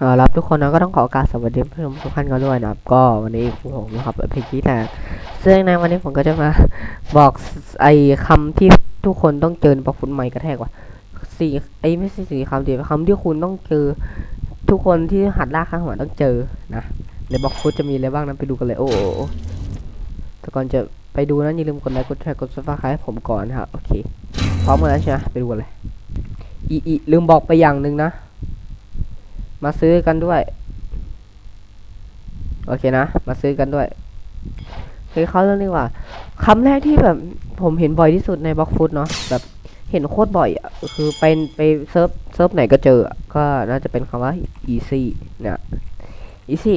เออรับทุกคนนะก็ต้องขอกราสสวัสดีผู้ชมทุกท่านกันด้วยนะครับ ก็วันนี้ผมนะครับเพจที่แต่ซึ่งในวันนี้ผมก็จะมาบอกไอ้คำที่ทุกคนต้องเจอในบล็อกฟุตใหม่กระแทกว่ะสี่ไอ้ไม่ใช่สี่คำเดียวคำที่คุณต้องเจอทุกคนที่หัดลากข้างหัวต้องเจอนะในบล็อกฟุตจะมีอะไรบ้างนั้นไปดูกันเลยโอ้โหแต่ก่อนจะไปดูนั้นอย่าลืมกดไลค์กดแชร์กดซับสไครต์ให้ผมก่อนนะครับโอเคพร้อมกันแล้วใช่ไหมไปดูกันเลยอีอีลืมบอกไปอย่างหนึ่งนะ มาซื้อกันด้วย โอเคนะ มาซื้อกันด้วยเฮ้ยเขาเรื่องนี้ว่าคำแรกที่แบบผมเห็นบ่อยที่สุดในบล็อกฟุตเนาะแบบเห็นโคตรบ่อยอะคือไปไปเซิร์ฟเซิร์ฟไหนก็เจอก็น่าจะเป็นคำว่า easy เนี่ย easy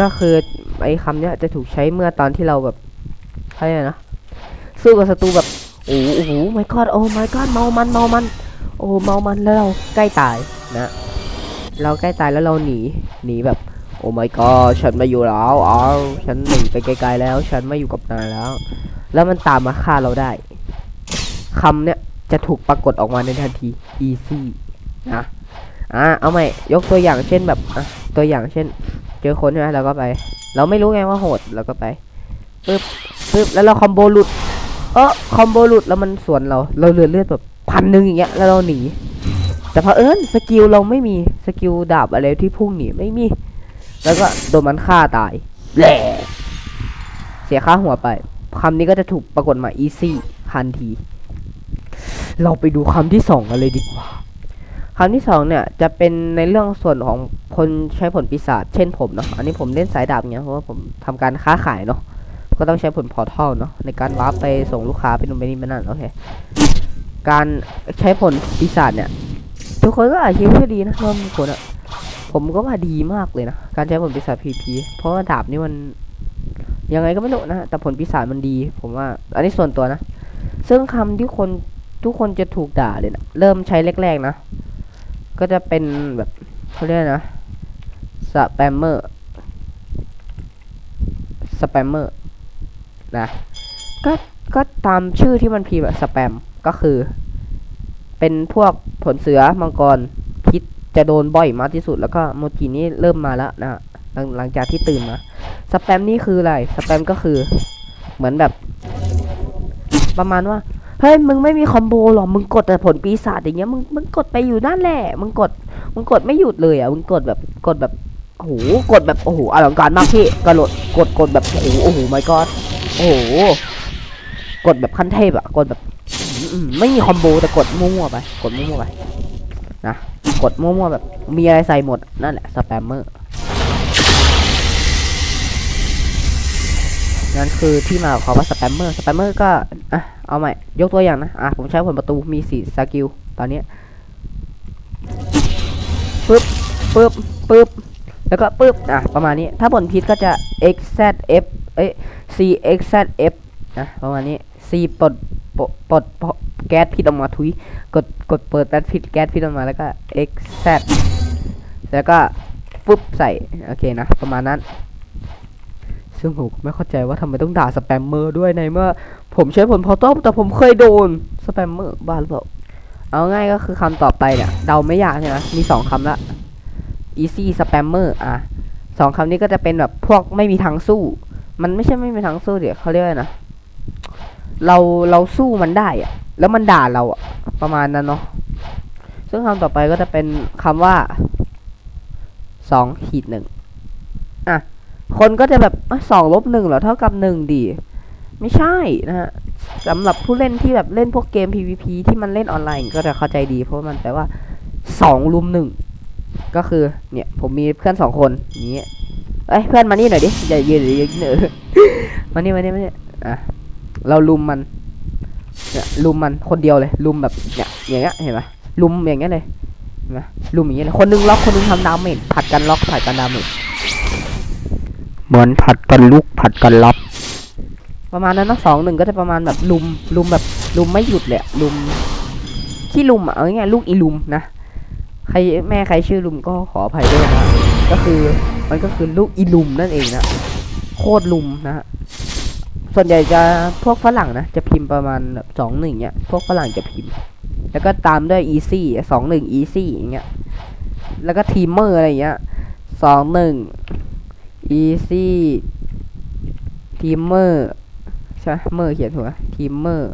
ก็คือไอ้คำเนี้ยจะถูกใช้เมื่อตอนที่เราแบบอะไรนะสู้กับศัตรูแบบโอ้โหโอ้โห my god โอ้ my god เมามันเมามัน โอ้เมามันแล้วเราใกล้ตายนะ เราใกล้ตายแล้วเราหนีหนีแบบ โอ้ my god ฉันมาอยู่แล้วอ๋อฉันหนีไปไกลๆแล้ว ฉันไม่อยู่กับนายแล้ว แล้วมันตามมาฆ่าเราได้คำเนี้ยจะถูกปรากฏออกมาในทันที easy นะอะเอาใหม่ยกตัวอย่างเช่นแบบอะตัวอย่างเช่น เจอคนใช่ไหมเราก็ไป เราไม่รู้ไงว่าโหดเราก็ไปปึ๊บปึ๊บแล้วเราคอมโบหลุดเออคอมโบหลุดแล้วมันสวนเรา เราเลือเลือดแบบพันหนึ่งอย่างเงี้ยแล้วเราหนี แต่พอเอิญสกิลเราไม่มีสกิลดาบอะไรที่พุ่งหนีไม่มี แล้วก็โดนมันฆ่าตายแหล่เสียค่าหัวไปคำนี้ก็จะถูกปรากฏมา easy ทันที เราไปดูคำที่สองกันเลยดีกว่าคำที่สองเนี่ยจะเป็นในเรื่องส่วนของคนใช้ผลปีศาจเช่นผมเนาะอันนี้ผมเล่นสายดาบเงี้ยเพราะว่าผมทำการค้าขายเนาะก็ต้องใช้ผลพอร์ทัลเนาะในการวาร์ปไปส่งลูกค้าไปนู่นไปนี่ไปนั่นโอเคการใช้ผลปีศาจเนี่ย ทุกคนก็อาจคิดว่าดีนะรวมคนอะผมก็ว่าดีมากเลยนะ การใช้ผลปีศาจพีพีเพราะว่าดาบนี่มันยังไงก็ไม่รู้นะ แต่ผลปีศาจมันดี ผมว่า อันนี้ส่วนตัวนะ ซึ่งคำที่คนทุกคนจะถูกด่าเลยนะเริ่มใช้แรกๆนะ ก็จะเป็นแบบเขาเรียกนะสแปมเมอร์สแปมเมอร์นะก็ก็ตามชื่อที่มันพิมพ์แบบสแปมก็คือ เป็นพวกผลเสือมังกรพิษจะโดนบ่อยมากที่สุดแล้วก็โมจินี่เริ่มมาแล้วนะหลังหลังจากที่ตื่นมาสแปมนี่คืออะไรสแปมก็คือ เหมือนแบบ ประมาณว่าเฮ้ยมึงไม่มีคอมโบหรอมึงกดแต่ผลปีศาจอย่างเงี้ยมึงมึงกดไปอยู่นั่นแหละมึงกดมึงกดไม่หยุดเลยอะมึงกดแบบกดแบบโอ้โหกดแบบโอ้โหอลังการมากพี่กระโดดกดกดแบบโอ้โหโอ้โหไม่ก็โอ้โหกดแบบขั้นเทพอะกดแบบ ไม่มีคอมโบแต่กดมั่วๆไป กดมั่วๆไป นะ กดมั่วๆแบบ มีอะไรใส่หมด นั่นแหละ สแปมเมอร์ นั่นคือที่มาของว่าสแปมเมอร์ สแปมเมอร์ก็ อะ เอาใหม่ ยกตัวอย่างนะ อะ ผมใช้ผลประตู มีสี่สกิล ตอนนี้ปึ๊บปึ๊บปึ๊บแล้วก็ปึ๊บ อะ ประมาณนี้ ถ้าผลพิษก็จะ x z f เอ้ย c x z f นะประมาณนี้ c ปลดปลดปลดปลดแก๊สพิษออกมาทุยกดกดเปิดแก๊สพิษแก๊สพิษออกมาแล้วก็ x z แล้วก็ฟึบใส่โอเคนะประมาณนั้น ซึ่งผมไม่เข้าใจว่าทำไมต้องด่าสแปมเมอร์ด้วยในเมื่อ ผมใช้ผลพอต้อมแต่ผมเคยโดนสแปมเมอร์บ้าหรือเปล่าเอาง่ายก็คือคำต่อไปเนี่ยเดาไม่ยากใช่ไหมมีสองคำละ easy spammer อะสองคำนี้ก็จะเป็นแบบพวกไม่มีทางสู้ มันไม่ใช่ไม่มีทางสู้เดี๋ยวเขาเรียกว่านะ เราเราสู้มันได้อะแล้วมันด่าเราอะประมาณนั้นเนาะซึ่งคำต่อไปก็จะเป็นคำว่าสองขีดหนึ่งอะคนก็จะแบบสองลบหนึ่งเหรอเท่ากับหนึ่งดีไม่ใช่นะฮะสำหรับผู้เล่นที่แบบเล่นพวกเกม PVP ที่มันเล่นออนไลน์ก็จะเข้าใจดี เพราะมันแปลว่าสองลุมหนึ่งก็คือเนี่ยผมมีเพื่อนสองคนอย่างเงี้เอ้ยเพื่อนมานี่หน่อยดิอย่ายืนอย่ายืนเออมานี่มานี่มานี่อะ เราลุมมันเนี่ยลุมมันคนเดียวเลย ลุมแบบเนี่ยอย่างเงี้ยเห็นไหมลุมอย่างเงี้ยเลยเห็นไหมลุมอย่างเงี้ยเลยคนนึงล็อกคนนึงทำดาเมจผัดกันล็อกผัดกันดาเมจเหมือนผัดกันลุกผัดกันล็อกประมาณนั้นนะสองหนึ่งก็จะประมาณแบบลุมลุมแบบลุมไม่หยุดเลยลุมขี้ลุมอะเอาง่ายลูกอีลุมนะใครแม่ใครชื่อลุมก็ขออภัยด้วยนะก็คือมันก็คือลูกอีลุมนั่นเองนะโคตรลุมนะฮะ ส่วนใหญ่จะพวกฝรั่งนะ จะพิมพ์ประมาณแบบสองหนึ่งเนี่ยพวกฝรั่งจะพิมพ์ แล้วก็ตามด้วย easy สองหนึ่ง easy อย่างเงี้ยแล้วก็ทีมเมอร์อะไรเงี้ยสองหนึ่ง easy ทีมเมอร์ใช่ไหมเมอร์เขียนถูกไหมทีมเมอร์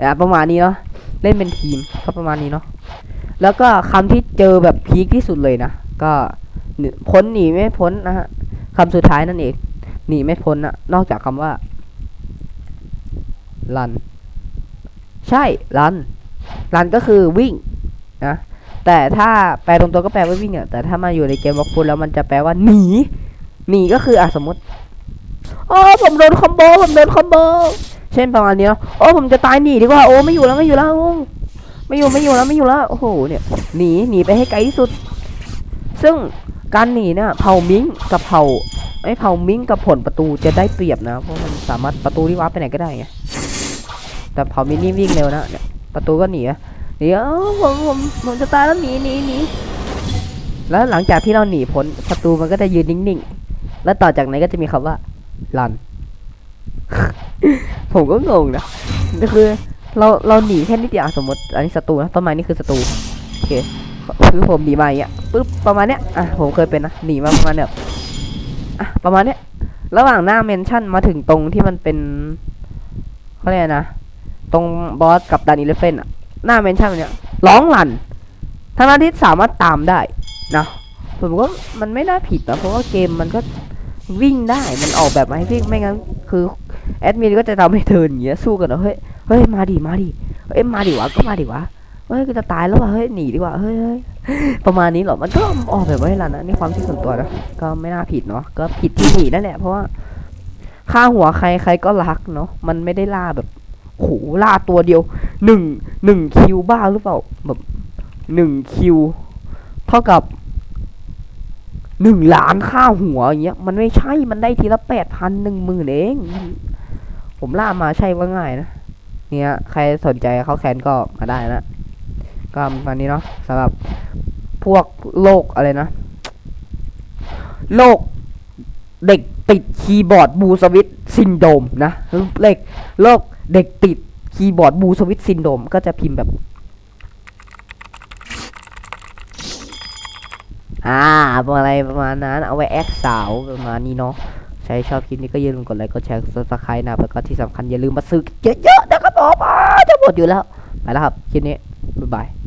อะประมาณนี้เนาะเล่นเป็นทีมก็ประมาณนี้เนาะแล้วก็คำที่เจอแบบพีคที่สุดเลยนะก็พ้นหนีไม่พ้นนะฮะคำสุดท้ายนั่นเองหนีไม่พ้นนะนอกจากคำว่า รัน ใช่รันรันก็คือวิ่งนะแต่ถ้าแปลตรงตัวก็แปลว่าวิ่งอะแต่ถ้ามาอยู่ในเกมบล็อกฟุตแล้วมันจะแปลว่าหนีหนีก็คืออะสมมติโอ้ผมโดนคอมโบผมโดนคอมโบเช่นประมาณนี้เนาะโอ้ผมจะตายหนีดีกว่าโอ้ไม่อยู่แล้วไม่อยู่แล้วไม่อยู่ไม่อยู่แล้วไม่อยู่แล้วโอ้โหเนี่ยหนีหนีไปให้ไกลที่สุด ซึ่งการหนีเนี่ยเผามิงกับเผาไอ้เผามิงกับผลประตูจะได้เปรียบนะเพราะมันสามารถประตูที่วาร์ปไปไหนก็ได้ไง แต่เผ่ามินี่วิ่งเร็วนะเนี่ยประตูก็หนีอะหนีอ้าผมผมผมจะตายแล้วหนีหนีหนีแล้วหลังจากที่เราหนีพ้นศัตรูมันก็จะยืนนิ่งๆ แล้วต่อจากนั้นก็จะมีคำว่าลัน ผมก็งงนะก็คือ เราเราหนีแค่นิดเดียวสมมติ อันนี้ศัตรูนะต้นไม้นี่คือศัตรูโอเคคือผมหนีมาอย่างเงี้ยปึ๊บประมาณเนี้ยอะผมเคยเป็นนะหนีมาประมาณเนี้ยอะประมาณเนี้ยระหว่างหน้าเมนชั่นมาถึงตรงที่มันเป็นเขาเรียกนะ ตรงบอสกับดันอีเลฟเฟนอะหน้าเมนชั่นเนี้ยร้องรันทั้งนั้นที่สามารถตามได้นะผมว่ามันไม่น่าผิดนะเพราะว่าเกมมันก็วิ่งได้มันออกแบบมาให้วิ่งไม่งั้นคือแอดมินก็จะทำให้เธออย่างเงี้ยสู้กันเนะเฮ้ยเฮ้ยมาดิมาดิเฮ้ยมาดิวะก็มาดิวะเฮ้ยกูจะตายแล้ววะเฮ้ยหนีดีกว่าเฮ้ยเฮ้ยประมาณนี้เหรอมันก็ออกแบบไว้ให้รันนะนี่ความคิดส่วนตัวนะก็ไม่น่าผิดเนาะก็ผิดที่หนีนั่นแหละเพราะว่าฆ่าหัวใครใครก็รักเนาะมันไม่ได้ล่าแบบ โหล่าตัวเดียวหนึ่งหนึ่งคิวบ้าหรือเปล่าแบบหนึ่งคิวเท่ากับหนึ่งล้านค่าหัวอย่างเงี้ยมันไม่ใช่มันได้ทีละแปดพันหนึ่งหมื่นเอง ผมล่ามาใช่ว่าง่ายนะเนี่ยใครสนใจเขาแคนก็มาได้นะก็ประมานี้เนาะสำหรับพวกโรคอะไรนะโรคเด็กติดคีย์บอร์ดบูสวิตซินโดมนะเลขโรค เด็กติดคีย์บอร์ดบูสวิตซินโดมก็จะพิมพ์แบบ อ่าประมาณอะไรประมาณนั้น เอาไว้แอคสาวประมาณนี้เนาะใช้ชอบคลิปนี้ก็อย่าลืมกดไลค์กดแชร์กดซับสไครต์นะแล้วก็ที่สำคัญอย่าลืมมาซื้อเยอะๆนะครับผมจะหมดอยู่แล้ว ไปแล้วครับ คลิปนี้ บ๊ายบาย